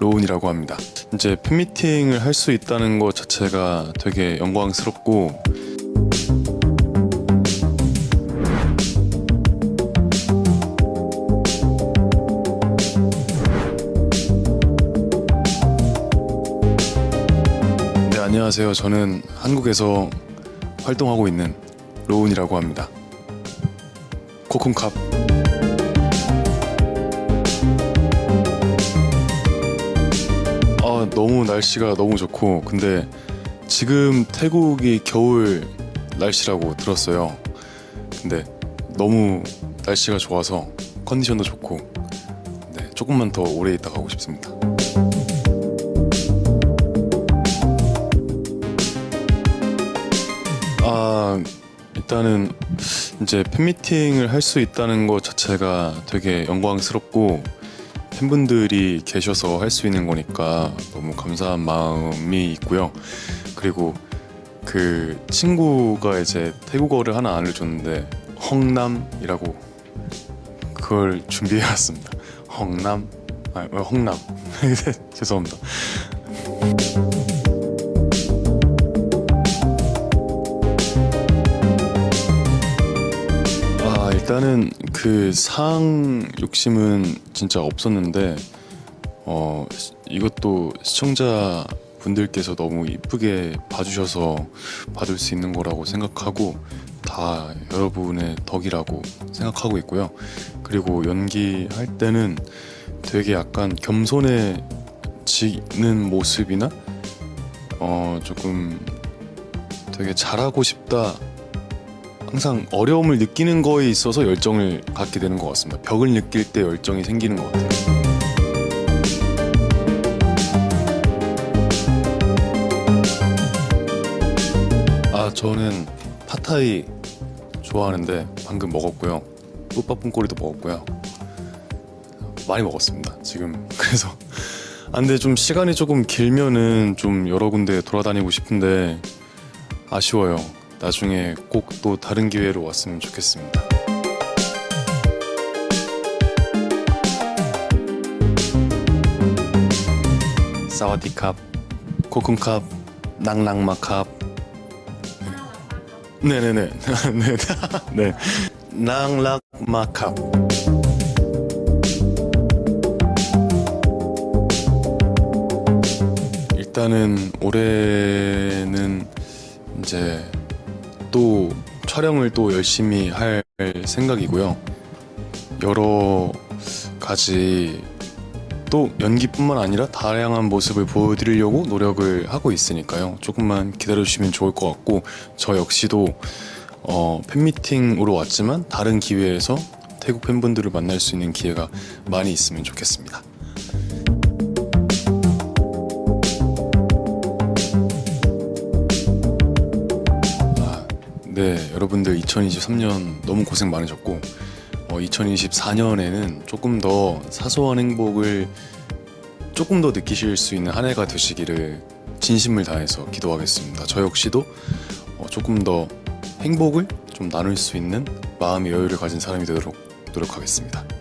로운이라고 합니다. 이제 팬미팅을 할 수 있다는 것 자체가 되게 영광스럽고 네, 안녕하세요. 저는 한국에서 활동하고 있는 로운이라고 합니다. 코쿤캅 너무 날씨가 너무 좋고 근데 지금 태국이 겨울 날씨라고 들었어요. 근데 너무 날씨가 좋아서 컨디션도 좋고 네, 조금만 더 오래 있다 가고 싶습니다. 아 일단은 이제 팬미팅을 할 수 있다는 것 자체가 되게 영광스럽고 팬분들이 계셔서 할 수 있는 거니까 너무 감사한 마음이 있고요. 그리고 그 친구가 이제 태국어를 하나 알려줬는데 헝남이라고 그걸 준비해 왔습니다. 헝남, 아, 어, 헝남. 죄송합니다. 일단은 그 상 욕심은 진짜 없었는데 어 시- 이것도 시청자 분들께서 너무 이쁘게 봐주셔서 받을 수 있는 거라고 생각하고 다 여러분의 덕이라고 생각하고 있고요. 그리고 연기할 때는 되게 약간 겸손해지는 모습이나 어 조금 되게 잘하고 싶다 항상 어려움을 느끼는 거에 있어서 열정을 갖게 되는 것 같습니다. 벽을 느낄 때 열정이 생기는 것 같아요. 아 저는 팟타이 좋아하는데 방금 먹었고요. 뿌빠뽕꼬리도 먹었고요. 많이 먹었습니다. 지금 그래서 아 근데 좀 시간이 조금 길면은 좀 여러 군데 돌아다니고 싶은데 아쉬워요. 나중에 꼭 또 다른 기회로 왔으면 좋겠습니다. 사와디캅, 코쿤캅, 낭랑마캅. 네네네, 네, 네, 낭락마캅. 일단은 올해는 이제 또 촬영을 또 열심히 할 생각이고요. 여러 가지 또 연기뿐만 아니라 다양한 모습을 보여드리려고 노력을 하고 있으니까요. 조금만 기다려주시면 좋을 것 같고 저 역시도 어, 팬미팅으로 왔지만 다른 기회에서 태국 팬분들을 만날 수 있는 기회가 많이 있으면 좋겠습니다. 네, 여러분들 2023년 너무 고생 많으셨고 어, 2024년에는 조금 더 사소한 행복을 조금 더 느끼실 수 있는 한 해가 되시기를 진심을 다해서 기도하겠습니다. 저 역시도 어, 조금 더 행복을 좀 나눌 수 있는 마음의 여유를 가진 사람이 되도록 노력하겠습니다.